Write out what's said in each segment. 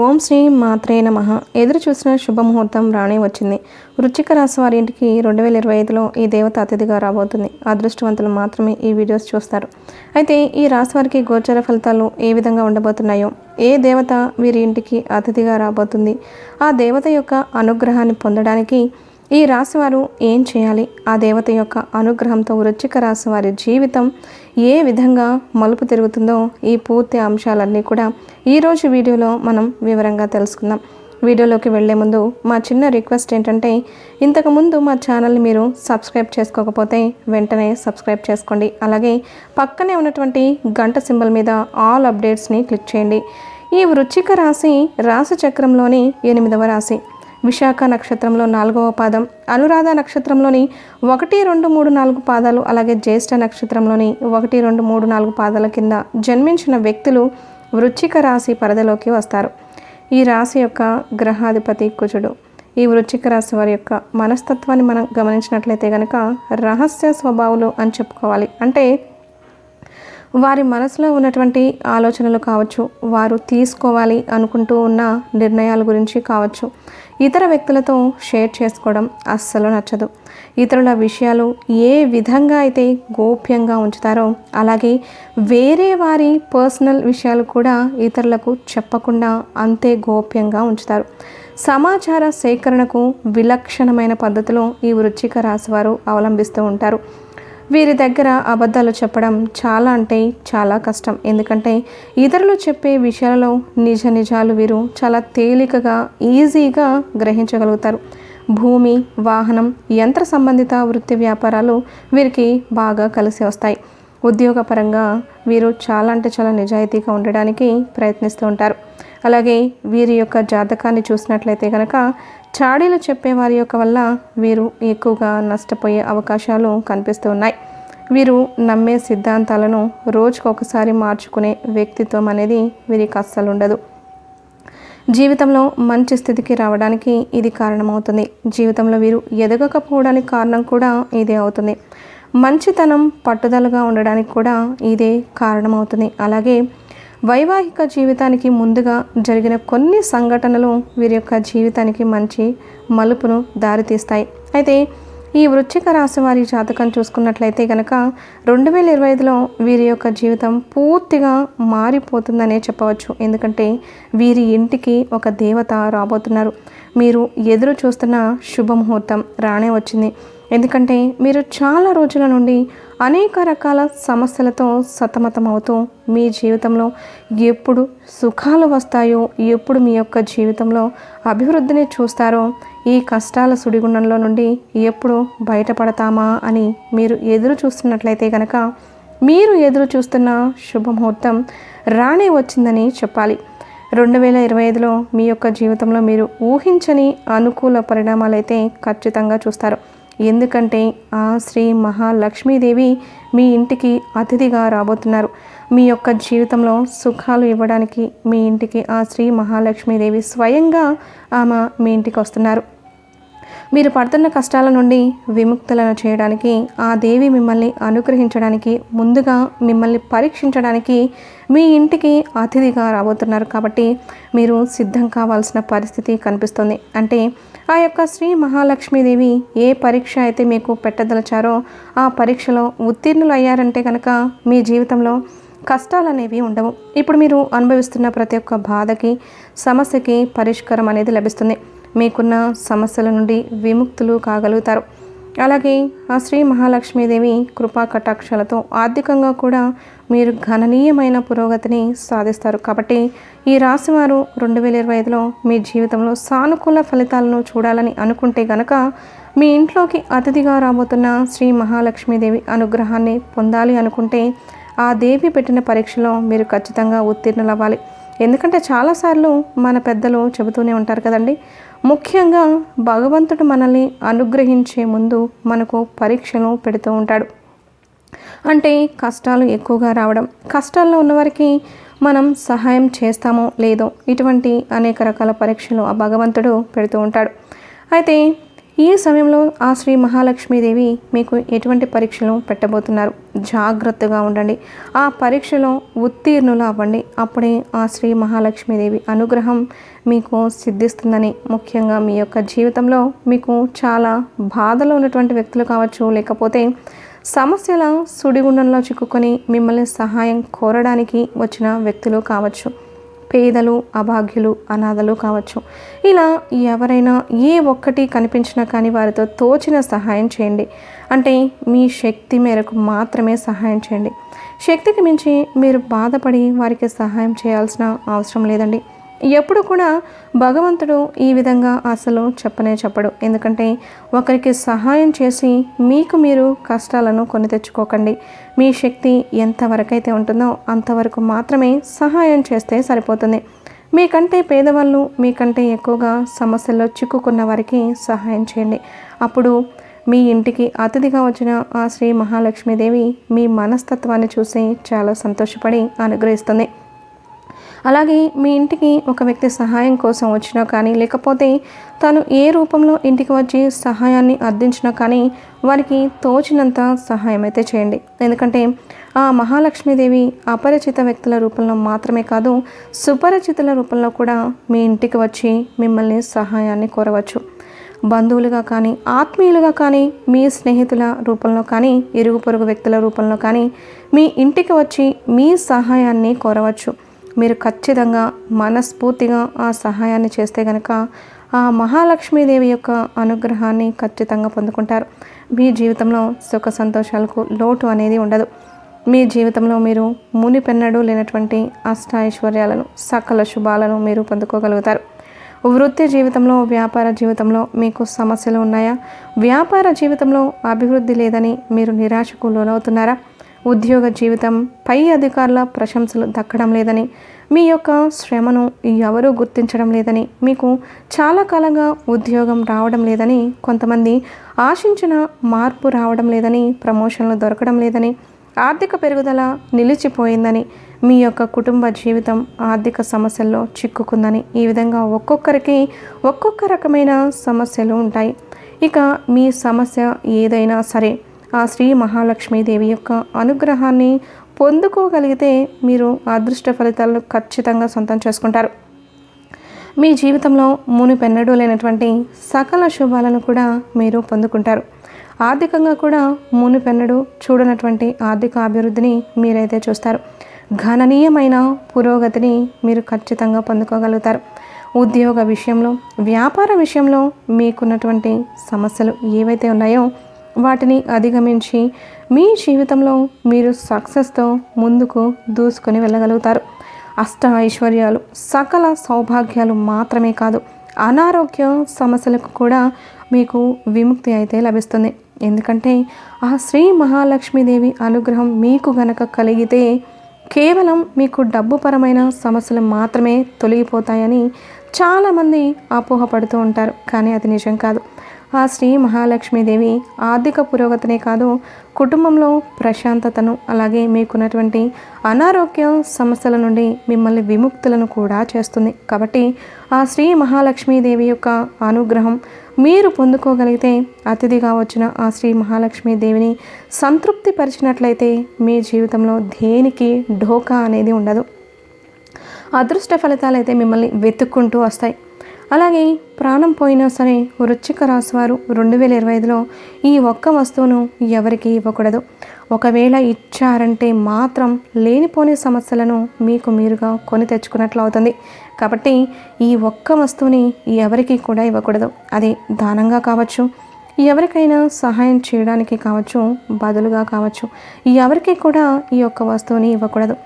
ఓం శ్రీ మాత్రే నమ. ఎదురు చూసిన శుభముహూర్తం రానే వచ్చింది. వృచ్చిక రాశి వారి ఇంటికి రెండు వేల ఇరవై ఐదులో ఈ దేవత అతిథిగా రాబోతుంది. అదృష్టవంతులు మాత్రమే ఈ వీడియోస్ చూస్తారు. అయితే ఈ రాశి వారికి గోచర ఫలితాలు ఏ విధంగా ఉండబోతున్నాయో ఏ దేవత వీరి ఇంటికి అతిథిగా రాబోతుంది ఆ దేవత యొక్క అనుగ్రహాన్ని పొందడానికి ఈ రాశివారు ఏం చేయాలి? ఆ దేవత యొక్క అనుగ్రహంతో వృచ్చిక రాశి వారి జీవితం ఏ విధంగా మలుపు తిరుగుతుందో ఈ పూర్తి అంశాలన్నీ కూడా ఈరోజు వీడియోలో మనం వివరంగా తెలుసుకుందాం. వీడియోలోకి వెళ్ళే ముందు మా చిన్న రిక్వెస్ట్ ఏంటంటే ఇంతకుముందు మా ఛానల్ని మీరు సబ్స్క్రైబ్ చేసుకోకపోతే వెంటనే సబ్స్క్రైబ్ చేసుకోండి. అలాగే పక్కనే ఉన్నటువంటి గంట సింబల్ మీద ఆల్ అప్డేట్స్ని క్లిక్ చేయండి. ఈ వృచ్చిక రాశి రాశి చక్రంలోని ఎనిమిదవ రాశి. విశాఖ నక్షత్రంలో నాలుగవ పాదం అనురాధ నక్షత్రంలోని ఒకటి రెండు మూడు నాలుగు పాదాలు అలాగే జ్యేష్ఠ నక్షత్రంలోని ఒకటి రెండు మూడు నాలుగు పాదాల కింద జన్మించిన వ్యక్తులు వృచ్చిక రాశి పరిధిలోకి వస్తారు. ఈ రాశి యొక్క గ్రహాధిపతి కుజుడు. ఈ వృచ్చిక రాశి వారి యొక్క మనస్తత్వాన్ని మనం గమనించినట్లయితే కనుక రహస్య స్వభావాలు అని చెప్పుకోవాలి. అంటే వారి మనసులో ఉన్నటువంటి ఆలోచనలు కావచ్చు వారు తీసుకోవాలి అనుకుంటూ ఉన్న నిర్ణయాల గురించి కావచ్చు ఇతర వ్యక్తులతో షేర్ చేసుకోవడం అస్సలు నచ్చదు. ఇతరుల విషయాలు ఏ విధంగా అయితే గోప్యంగా ఉంచుతారో అలాగే వేరే వారి పర్సనల్ విషయాలు కూడా ఇతరులకు చెప్పకుండా అంతే గోప్యంగా ఉంచుతారు. సమాచార సేకరణకు విలక్షణమైన పద్ధతిలో ఈ వృచ్చిక రాశివారు అవలంబిస్తూ ఉంటారు. వీరి దగ్గర అబద్ధాలు చెప్పడం చాలా అంటే చాలా కష్టం. ఎందుకంటే ఇతరులు చెప్పే విషయాలలో నిజ నిజాలు వీరు చాలా తేలికగా ఈజీగా గ్రహించగలుగుతారు. భూమి వాహనం యంత్ర సంబంధిత వృత్తి వ్యాపారాలు వీరికి బాగా కలిసి వస్తాయి. ఉద్యోగపరంగా వీరు చాలా అంటే చాలా నిజాయితీగా ఉండడానికి ప్రయత్నిస్తూ ఉంటారు. అలాగే వీరి యొక్క జాతకాన్ని చూసినట్లయితే కనుక చాడీలు చెప్పే వారి యొక్క వల్ల వీరు ఎక్కువగా నష్టపోయే అవకాశాలు కనిపిస్తూ ఉన్నాయి. వీరు నమ్మే సిద్ధాంతాలను రోజుకొకసారి మార్చుకునే వ్యక్తిత్వం అనేది వీరికి అస్సలు ఉండదు. జీవితంలో మంచి స్థితికి రావడానికి ఇది కారణమవుతుంది. జీవితంలో వీరు ఎదగకపోవడానికి కారణం కూడా ఇదే అవుతుంది. మంచితనం పట్టుదలగా ఉండడానికి కూడా ఇదే కారణమవుతుంది. అలాగే వైవాహిక జీవితానికి ముందుగా జరిగిన కొన్ని సంఘటనలు వీరి యొక్క జీవితానికి మంచి మలుపును దారితీస్తాయి. అయితే ఈ వృశ్చిక రాశి వారి జాతకం చూసుకున్నట్లయితే కనుక రెండు వేల ఇరవై ఐదులో వీరి యొక్క జీవితం పూర్తిగా మారిపోతుందనే చెప్పవచ్చు. ఎందుకంటే వీరి ఇంటికి ఒక దేవత రాబోతున్నారు. మీరు ఎదురు చూస్తున్న శుభముహూర్తం రానే వచ్చింది. ఎందుకంటే మీరు చాలా రోజుల నుండి అనేక రకాల సమస్యలతో సతమతమవుతూ మీ జీవితంలో ఎప్పుడు సుఖాలు వస్తాయో ఎప్పుడు మీ యొక్క జీవితంలో అభివృద్ధిని చూస్తారో ఈ కష్టాల సుడిగుండంలో నుండి ఎప్పుడు బయటపడతామా అని మీరు ఎదురు చూస్తున్నట్లయితే కనుక మీరు ఎదురు చూస్తున్న శుభముహూర్తం రానే వచ్చిందని చెప్పాలి. రెండు వేల ఇరవై ఐదులో మీ యొక్క జీవితంలో మీరు ఊహించని అనుకూల పరిణామాలైతే ఖచ్చితంగా చూస్తారు. ఎందుకంటే ఆ శ్రీ మహాలక్ష్మీదేవి మీ ఇంటికి అతిథిగా రాబోతున్నారు. మీ యొక్క జీవితంలో సుఖాలు ఇవ్వడానికి మీ ఇంటికి ఆ శ్రీ మహాలక్ష్మీదేవి స్వయంగా ఆమె మీ ఇంటికి వస్తున్నారు. మీరు పడుతున్న కష్టాల నుండి విముక్తులను చేయడానికి ఆ దేవి మిమ్మల్ని అనుగ్రహించడానికి ముందుగా మిమ్మల్ని పరీక్షించడానికి మీ ఇంటికి అతిథిగా రాబోతున్నారు కాబట్టి మీరు సిద్ధం కావాల్సిన పరిస్థితి కనిపిస్తుంది. అంటే ఆ యొక్క శ్రీ మహాలక్ష్మీదేవి ఏ పరీక్ష అయితే మీకు పెట్టదలచారో ఆ పరీక్షలో ఉత్తీర్ణులు అయ్యారంటే కనుక మీ జీవితంలో కష్టాలు అనేవి ఉండవు. ఇప్పుడు మీరు అనుభవిస్తున్న ప్రతి ఒక్క బాధకి సమస్యకి పరిష్కారం అనేది లభిస్తుంది. మీకున్న సమస్యల నుండి విముక్తులు కాగలుగుతారు. అలాగే ఆ శ్రీ మహాలక్ష్మీదేవి కృపా కటాక్షాలతో ఆర్థికంగా కూడా మీరు గణనీయమైన పురోగతిని సాధిస్తారు. కాబట్టి ఈ రాశివారు రెండు వేల ఇరవై ఐదులో మీ జీవితంలో సానుకూల ఫలితాలను చూడాలని అనుకుంటే గనక మీ ఇంట్లోకి అతిథిగా రాబోతున్న శ్రీ మహాలక్ష్మీదేవి అనుగ్రహాన్ని పొందాలి అనుకుంటే ఆ దేవి పెట్టిన పరీక్షలో మీరు ఖచ్చితంగా ఉత్తీర్ణులవ్వాలి. ఎందుకంటే చాలాసార్లు మన పెద్దలు చెబుతూనే ఉంటారు కదండి ముఖ్యంగా భగవంతుడు మనల్ని అనుగ్రహించే ముందు మనకు పరీక్షలు పెడుతూ ఉంటాడు. అంటే కష్టాలు ఎక్కువగా రావడం కష్టాల్లో ఉన్నవారికి మనం సహాయం చేస్తామో లేదో ఇటువంటి అనేక రకాల పరీక్షలు ఆ భగవంతుడు పెడుతూ ఉంటాడు. అయితే ఈ సమయంలో ఆ శ్రీ మహాలక్ష్మీదేవి మీకు ఎటువంటి పరీక్షలు పెట్టబోతున్నారు? జాగ్రత్తగా ఉండండి. ఆ పరీక్షలో ఉత్తీర్ణులు అవ్వండి. అప్పుడే ఆ శ్రీ మహాలక్ష్మీదేవి అనుగ్రహం మీకు సిద్ధిస్తుందని ముఖ్యంగా మీ యొక్క జీవితంలో మీకు చాలా బాధలో ఉన్నటువంటి వ్యక్తులు కావచ్చు లేకపోతే సమస్యల సుడిగుండంలో చిక్కుకొని మిమ్మల్ని సహాయం కోరడానికి వచ్చిన వ్యక్తులు కావచ్చు. పేదలు అభాగ్యులు అనాథలు కావచ్చు. ఇలా ఎవరైనా ఏ ఒక్కటి కనిపించినా కానీ వారితో తోచిన సహాయం చేయండి. అంటే మీ శక్తి మేరకు మాత్రమే సహాయం చేయండి. శక్తికి మించి మీరు బాధపడి వారికి సహాయం చేయాల్సిన అవసరం లేదండి. ఎప్పుడు కూడా భగవంతుడు ఈ విధంగా అసలు చెప్పనే చెప్పడు. ఎందుకంటే ఒకరికి సహాయం చేసి మీకు మీరు కష్టాలను కొని తెచ్చుకోకండి. మీ శక్తి ఎంతవరకైతే ఉంటుందో అంతవరకు మాత్రమే సహాయం చేస్తే సరిపోతుంది. మీకంటే పేదవాళ్ళు మీకంటే ఎక్కువగా సమస్యల్లో చిక్కుకున్న వారికి సహాయం చేయండి. అప్పుడు మీ ఇంటికి అతిథిగా వచ్చిన ఆ శ్రీ మహాలక్ష్మీదేవి మీ మనస్తత్వాన్ని చూసి చాలా సంతోషపడి అనుగ్రహిస్తుంది. అలాగే మీ ఇంటికి ఒక వ్యక్తి సహాయం కోసం వచ్చినా కానీ లేకపోతే తను ఏ రూపంలో ఇంటికి వచ్చి సహాయాన్ని అందించినా కానీ వారికి తోచినంత సహాయం అయితే చేయండి. ఎందుకంటే ఆ మహాలక్ష్మీదేవి అపరిచిత వ్యక్తుల రూపంలో మాత్రమే కాదు సుపరిచితుల రూపంలో కూడా మీ ఇంటికి వచ్చి మిమ్మల్ని సహాయాన్ని కోరవచ్చు. బంధువులుగా కానీ ఆత్మీయులుగా కానీ మీ స్నేహితుల రూపంలో కానీ ఇరుగు పొరుగు వ్యక్తుల రూపంలో కానీ మీ ఇంటికి వచ్చి మీ సహాయాన్ని కోరవచ్చు. మీరు ఖచ్చితంగా మనస్ఫూర్తిగా ఆ సహాయాన్ని చేస్తే కనుక ఆ మహాలక్ష్మీదేవి యొక్క అనుగ్రహాన్ని ఖచ్చితంగా పొందుకుంటారు. మీ జీవితంలో సుఖ సంతోషాలకు లోటు అనేది ఉండదు. మీ జీవితంలో మీరు మునిపెన్నడూ లేనటువంటి అష్ట ఐశ్వర్యాలను సకల శుభాలను మీరు పొందుకోగలుగుతారు. వృత్తి జీవితంలో వ్యాపార జీవితంలో మీకు సమస్యలు ఉన్నాయా? వ్యాపార జీవితంలో అభివృద్ధి లేదని మీరు నిరాశకు లోనవుతున్నారా? ఉద్యోగ జీవితం పై అధికారుల ప్రశంసలు దక్కడం లేదని మీ యొక్క శ్రమను ఎవరూ గుర్తించడం లేదని మీకు చాలా కాలంగా ఉద్యోగం రావడం లేదని కొంతమంది ఆశించిన మార్పు రావడం లేదని ప్రమోషన్లు దొరకడం లేదని ఆర్థిక పెరుగుదల నిలిచిపోయిందని మీ యొక్క కుటుంబ జీవితం ఆర్థిక సమస్యల్లో చిక్కుకుందని ఈ విధంగా ఒక్కొక్కరికి ఒక్కొక్క రకమైన సమస్యలు ఉంటాయి. ఇక మీ సమస్య ఏదైనా సరే ఆ శ్రీ మహాలక్ష్మీదేవి యొక్క అనుగ్రహాన్ని పొందుకోగలిగితే మీరు అదృష్ట ఫలితాలను ఖచ్చితంగా సొంతం చేసుకుంటారు. మీ జీవితంలో మునిపెన్నడూ లేనటువంటి సకల శుభాలను కూడా మీరు పొందుకుంటారు. ఆర్థికంగా కూడా మునిపెన్నడు చూడనటువంటి ఆర్థిక అభివృద్ధిని మీరైతే చూస్తారు. గణనీయమైన పురోగతిని మీరు ఖచ్చితంగా పొందుకోగలుగుతారు. ఉద్యోగ విషయంలో వ్యాపార విషయంలో మీకున్నటువంటి సమస్యలు ఏవైతే ఉన్నాయో వాటిని అధిగమించి మీ జీవితంలో మీరు సక్సెస్తో ముందుకు దూసుకొని వెళ్ళగలుగుతారు. అష్ట ఐశ్వర్యాలు సకల సౌభాగ్యాలు మాత్రమే కాదు అనారోగ్య సమస్యలకు కూడా మీకు విముక్తి అయితే లభిస్తుంది. ఎందుకంటే ఆ శ్రీ మహాలక్ష్మీదేవి అనుగ్రహం మీకు గనక కలిగితే కేవలం మీకు డబ్బుపరమైన సమస్యలు మాత్రమే తొలగిపోతాయని చాలామంది అపోహపడుతూ ఉంటారు. కానీ అది నిజం కాదు. ఆ శ్రీ మహాలక్ష్మీదేవి ఆర్థిక పురోగతినే కాదు కుటుంబంలో ప్రశాంతతను అలాగే మీకున్నటువంటి అనారోగ్య సమస్యల నుండి మిమ్మల్ని విముక్తులను కూడా చేస్తుంది. కాబట్టి ఆ శ్రీ మహాలక్ష్మీదేవి యొక్క అనుగ్రహం మీరు పొందుకోగలిగితే అతిథిగా వచ్చిన ఆ శ్రీ మహాలక్ష్మీదేవిని సంతృప్తి పరిచినట్లయితే మీ జీవితంలో దేనికి ఢోకా అనేది ఉండదు. అదృష్ట ఫలితాలు అయితే మిమ్మల్ని వెతుక్కుంటూ వస్తాయి. అలాగే ప్రాణం పోయినా సరే వృచ్చిక రాశివారు రెండు వేల ఇరవై ఐదులో ఈ ఒక్క వస్తువును ఎవరికి ఇవ్వకూడదు. ఒకవేళ ఇచ్చారంటే మాత్రం లేనిపోని సమస్యలను మీకు మీరుగా కొని తెచ్చుకున్నట్లు అవుతుంది. కాబట్టి ఈ ఒక్క వస్తువుని ఎవరికి కూడా ఇవ్వకూడదు. అది దానంగా కావచ్చు ఎవరికైనా సహాయం చేయడానికి కావచ్చు బదులుగా కావచ్చు. ఎవరికి కూడా ఈ యొక్క వస్తువుని ఇవ్వకూడదు.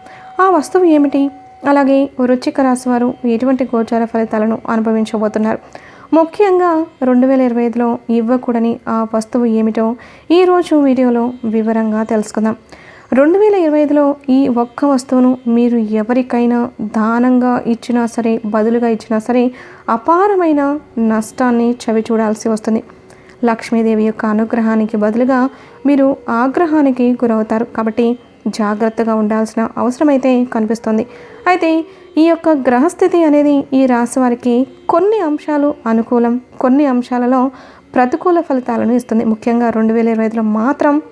ఆ వస్తువు ఏమిటి? అలాగే వృచ్చిక రాశి వారు ఎటువంటి గోచార ఫలితాలను అనుభవించబోతున్నారు? ముఖ్యంగా రెండు వేల ఇరవై ఐదులో ఇవ్వకూడని ఆ వస్తువు ఏమిటో ఈరోజు వీడియోలో వివరంగా తెలుసుకుందాం. రెండు వేల ఇరవై ఐదులో ఈ ఒక్క వస్తువును మీరు ఎవరికైనా దానంగా ఇచ్చినా సరే బదులుగా ఇచ్చినా సరే అపారమైన నష్టాన్ని చవి చూడాల్సి వస్తుంది. లక్ష్మీదేవి యొక్క అనుగ్రహానికి బదులుగా మీరు ఆగ్రహానికి గురవుతారు. కాబట్టి జాగ్రత్తగా ఉండాల్సిన అవసరమైతే కనిపిస్తుంది. అయితే ఈ యొక్క గ్రహస్థితి అనేది ఈ రాశి వారికి కొన్ని అంశాలు అనుకూలం కొన్ని అంశాలలో ప్రతికూల ఫలితాలను ఇస్తుంది. ముఖ్యంగా రెండు వేల ఇరవై ఐదులో మాత్రం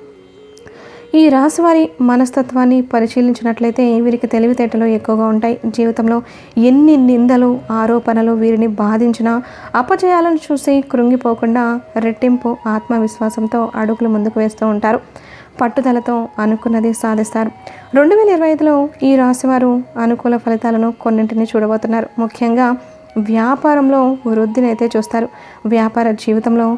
ఈ రాశివారి మనస్తత్వాన్ని పరిశీలించినట్లయితే వీరికి తెలివితేటలు ఎక్కువగా ఉంటాయి. జీవితంలో ఎన్ని నిందలు ఆరోపణలు వీరిని బాధించినా అపజయాలను చూసి కృంగిపోకుండా రెట్టింపు ఆత్మవిశ్వాసంతో అడుగులు ముందుకు వేస్తూ ఉంటారు. పట్టుదలతో అనుకున్నది సాధిస్తారు రెండు వేల ఇరవై ఐదులో ఈ రాశివారు అనుకూల ఫలితాలను కొన్నింటిని చూడబోతున్నారు. ముఖ్యంగా వ్యాపారంలో వృద్ధిని అయితే చూస్తారు. వ్యాపార జీవితంలో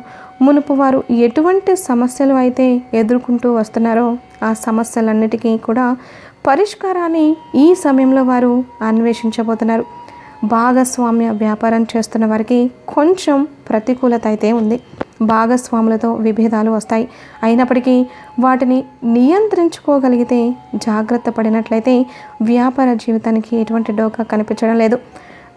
మునుపు వారు ఎటువంటి సమస్యలు అయితే ఎదుర్కొంటూ వస్తున్నారో ఆ సమస్యలన్నిటికీ కూడా పరిష్కారాన్ని ఈ సమయంలో వారు అన్వేషించబోతున్నారు. భాగస్వామ్య వ్యాపారం చేస్తున్న వారికి కొంచెం ప్రతికూలత అయితే ఉంది. భాగస్వాములతో విభేదాలు వస్తాయి. అయినప్పటికీ వాటిని నియంత్రించుకోగలిగితే జాగ్రత్త పడినట్లయితే వ్యాపార జీవితానికి ఎటువంటి డోకా కనిపించడం లేదు.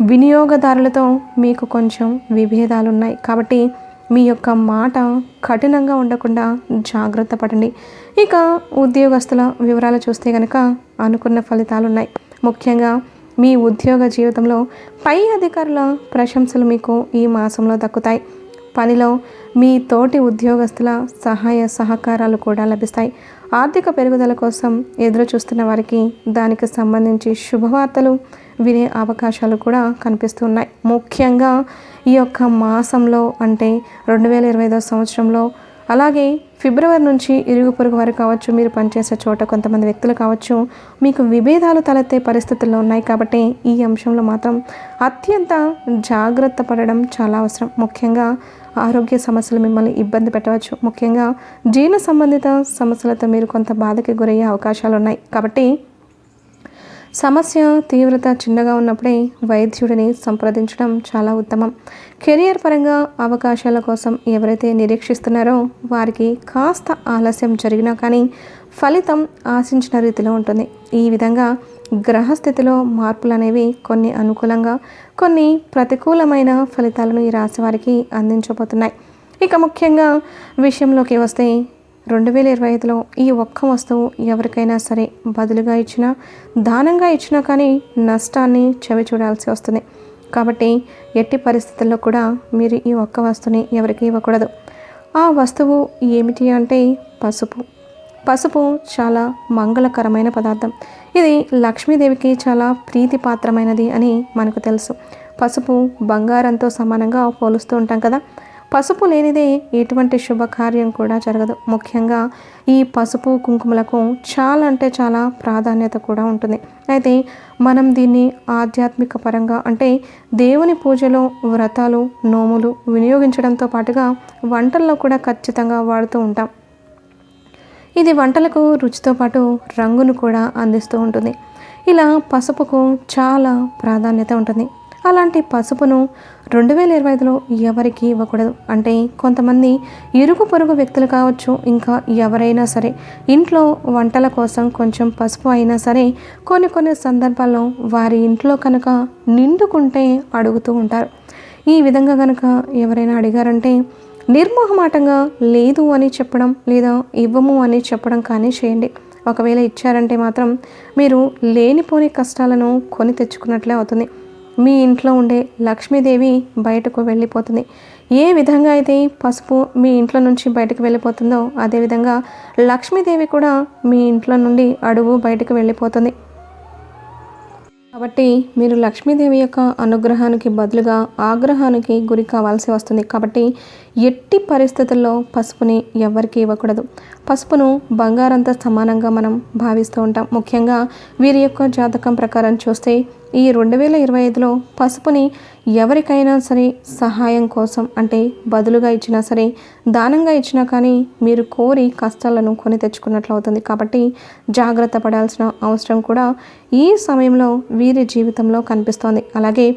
వినియోగదారులతో మీకు కొంచెం విభేదాలు ఉన్నాయి కాబట్టి మీ యొక్క మాట కఠినంగా ఉండకుండా జాగ్రత్త పడండి. ఇక ఉద్యోగస్తుల వివరాలు చూస్తే కనుక అనుకున్న ఫలితాలు ఉన్నాయి ముఖ్యంగా మీ ఉద్యోగ జీవితంలో పై అధికారుల ప్రశంసలు మీకు ఈ మాసంలో దక్కుతాయి. పనిలో మీ తోటి ఉద్యోగస్తుల సహాయ సహకారాలు కూడా లభిస్తాయి. ఆర్థిక పెరుగుదల కోసం ఎదురు చూస్తున్న వారికి దానికి సంబంధించి శుభవార్తలు వినే అవకాశాలు కూడా కనిపిస్తున్నాయి. ముఖ్యంగా ఈ యొక్క మాసంలో అంటే రెండు వేల ఇరవై ఐదో సంవత్సరంలో అలాగే ఫిబ్రవరి నుంచి ఇరుగు పొరుగు వారు కావచ్చు మీరు పనిచేసే చోట కొంతమంది వ్యక్తులు కావచ్చు మీకు విభేదాలు తలెత్తే పరిస్థితుల్లో ఉన్నాయి కాబట్టి ఈ అంశంలో మాత్రం అత్యంత జాగ్రత్త పడడం చాలా అవసరం. ముఖ్యంగా ఆరోగ్య సమస్యలు మిమ్మల్ని ఇబ్బంది పెట్టవచ్చు. ముఖ్యంగా జీర్ణ సంబంధిత సమస్యలతో మీరు కొంత బాధకి గురయ్యే అవకాశాలు ఉన్నాయి. కాబట్టి సమస్య తీవ్రత చిన్నగా ఉన్నప్పుడే వైద్యుడిని సంప్రదించడం చాలా ఉత్తమం. కెరియర్ పరంగా అవకాశాల కోసం ఎవరైతే నిరీక్షిస్తున్నారో వారికి కాస్త ఆలస్యం జరిగినా కానీ ఫలితం ఆశించిన రీతిలో ఉంటుంది. ఈ విధంగా గ్రహస్థితిలో మార్పులు అనేవి కొన్ని అనుకూలంగా కొన్ని ప్రతికూలమైన ఫలితాలను ఈ రాశి వారికి అందించబోతున్నాయి. ఇక ముఖ్యంగా విషయంలోకి వస్తే రెండు వేల ఇరవై ఐదులో ఈ ఒక్క వస్తువు ఎవరికైనా సరే బదులుగా ఇచ్చినా దానంగా ఇచ్చినా కానీ నష్టాన్ని చవి చూడాల్సి వస్తుంది. కాబట్టి ఎట్టి పరిస్థితుల్లో కూడా మీరు ఈ ఒక్క వస్తువుని ఎవరికి ఇవ్వకూడదు. ఆ వస్తువు ఏమిటి అంటే పసుపు. పసుపు చాలా మంగళకరమైన పదార్థం. ఇది లక్ష్మీదేవికి చాలా ప్రీతిపాత్రమైనది అని మనకు తెలుసు. పసుపు బంగారంతో సమానంగా పోలుస్తూ ఉంటాం కదా. పసుపు లేనిదే ఎటువంటి శుభకార్యం కూడా జరగదు. ముఖ్యంగా ఈ పసుపు కుంకుమలకు చాలా అంటే చాలా ప్రాధాన్యత కూడా ఉంటుంది. అయితే మనం దీన్ని ఆధ్యాత్మిక పరంగా అంటే దేవుని పూజలో వ్రతాలు నోములు వినియోగించడంతో పాటుగా వంటల్లో కూడా ఖచ్చితంగా వాడుతూ ఉంటాం. ఇది వంటలకు రుచితో పాటు రంగును కూడా అందిస్తూ ఉంటుంది. ఇలా పసుపుకు చాలా ప్రాధాన్యత ఉంటుంది. అలాంటి పసుపును రెండు వేల ఇరవై ఐదులో ఎవరికి ఇవ్వకూడదు. అంటే కొంతమంది ఇరుగు పొరుగు వ్యక్తులు కావచ్చు ఇంకా ఎవరైనా సరే ఇంట్లో వంటల కోసం కొంచెం పసుపు అయినా సరే కొన్ని కొన్ని సందర్భాల్లో వారి ఇంట్లో కనుక నిండుకుంటే అడుగుతూ ఉంటారు. ఈ విధంగా కనుక ఎవరైనా అడిగారంటే నిర్మోహమాటంగా లేదు అని చెప్పడం లేదా ఇవ్వము అని చెప్పడం కానీ చేయండి. ఒకవేళ ఇచ్చారంటే మాత్రం మీరు లేనిపోని కష్టాలను కొని తెచ్చుకున్నట్లే అవుతుంది. మీ ఇంట్లో ఉండే లక్ష్మీదేవి బయటకు వెళ్ళిపోతుంది. ఏ విధంగా అయితే పసుపు మీ ఇంట్లో నుంచి బయటకు వెళ్ళిపోతుందో అదేవిధంగా లక్ష్మీదేవి కూడా మీ ఇంట్లో నుండి అడుగు బయటకు వెళ్ళిపోతుంది. కాబట్టి మీరు లక్ష్మీదేవి యొక్క అనుగ్రహానికి బదులుగా ఆగ్రహానికి గురి కావాల్సి వస్తుంది. కాబట్టి ఎట్టి పరిస్థితుల్లో పసుపుని ఎవరికి ఇవ్వకూడదు. పసుపును బంగారంతో సమానంగా మనం భావిస్తూ ఉంటాం. ముఖ్యంగా వీరి యొక్క జాతకం ప్రకారం చూస్తే ఈ రెండు వేల ఇరవై ఐదులో పసుపుని ఎవరికైనా సరే సహాయం కోసం అంటే బదులుగా ఇచ్చినా సరే దానంగా ఇచ్చినా కానీ మీరు కోరి కష్టాలను కొని తెచ్చుకున్నట్లు అవుతుంది. కాబట్టి జాగ్రత్త పడాల్సిన అవసరం కూడా ఈ సమయంలో వీరి జీవితంలో కనిపిస్తోంది. అలాగే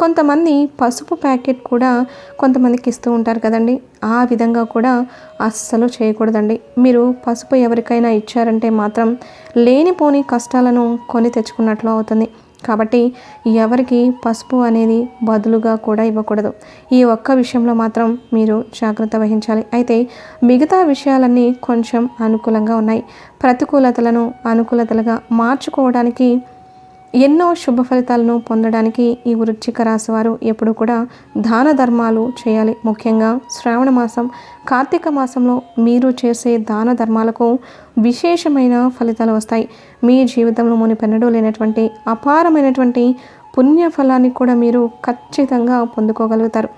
కొంతమంది పసుపు ప్యాకెట్ కూడా కొంతమందికి ఇస్తూ ఉంటారు కదండి. ఆ విధంగా కూడా అస్సలు చేయకూడదండి. మీరు పసుపు ఎవరికైనా ఇచ్చారంటే మాత్రం లేనిపోని కష్టాలను కొని తెచ్చుకున్నట్లు అవుతుంది. కాబట్టి ఎవరికి పసుపు అనేది బదులుగా కూడా ఇవ్వకూడదు. ఈ ఒక్క విషయంలో మాత్రం మీరు జాగ్రత్త వహించాలి. అయితే మిగతా విషయాలన్నీ కొంచెం అనుకూలంగా ఉన్నాయి. ప్రతికూలతలను అనుకూలతలుగా మార్చుకోవడానికి ఎన్నో శుభ ఫలితాలను పొందడానికి ఈ వృచ్చిక రాశి వారు ఎప్పుడు కూడా దాన ధర్మాలు చేయాలి. ముఖ్యంగా శ్రావణ మాసం కార్తీక మాసంలో మీరు చేసే దాన ధర్మాలకు విశేషమైన ఫలితాలు వస్తాయి. మీ జీవితంలో మునిపెన్నడూ లేనటువంటి అపారమైనటువంటి పుణ్య ఫలాన్ని కూడా మీరు ఖచ్చితంగా పొందుకోగలుగుతారు.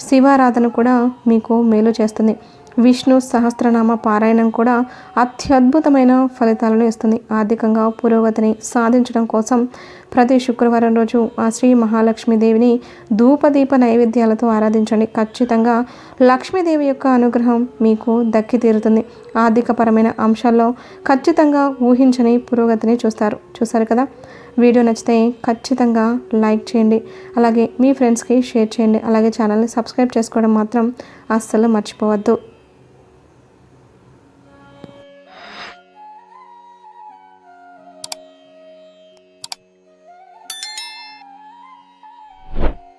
శివారాధన కూడా మీకు మేలు చేస్తుంది. విష్ణు సహస్రనామ పారాయణం కూడా అత్యద్భుతమైన ఫలితాలను ఇస్తుంది. ఆర్థికంగా పురోగతిని సాధించడం కోసం ప్రతి శుక్రవారం రోజు ఆ శ్రీ మహాలక్ష్మీదేవిని ధూపదీప నైవేద్యాలతో ఆరాధించండి. ఖచ్చితంగా లక్ష్మీదేవి యొక్క అనుగ్రహం మీకు దక్కి తీరుతుంది ఆర్థికపరమైన అంశాల్లో ఖచ్చితంగా ఊహించని పురోగతిని చూస్తారు. చూస్తారు కదా? వీడియో నచ్చితే ఖచ్చితంగా లైక్ చేయండి. అలాగే మీ ఫ్రెండ్స్కి షేర్ చేయండి. అలాగే ఛానల్ని సబ్స్క్రైబ్ చేసుకోవడం మాత్రం అస్సలు మర్చిపోవద్దు.